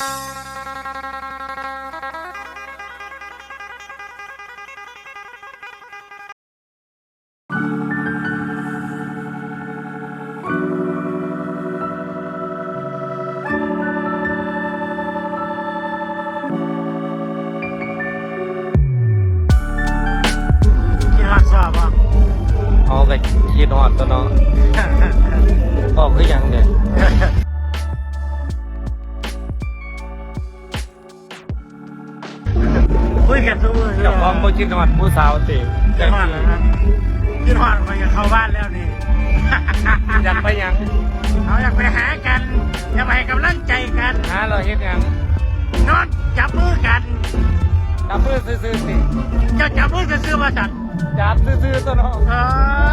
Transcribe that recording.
เอาไปคิดฮอดตัวเนาะ ยกันทุกมื้อเจะพร้าขอมบ่คิดฮอดผู้สาวติกินฮอดแล้วครับกินฮอดมันจะเข้าบ้านแล้วนี่อยากไปหยังเขาอยากไปหากันอยากไปให้กำลังใจกันหาเราเฮ็ดหยังนอนจับมือกันจับมือซื่อๆสิเจ้าจับมือจะซื้อมาสัตว์จับซื่อๆตัวเนาะเออ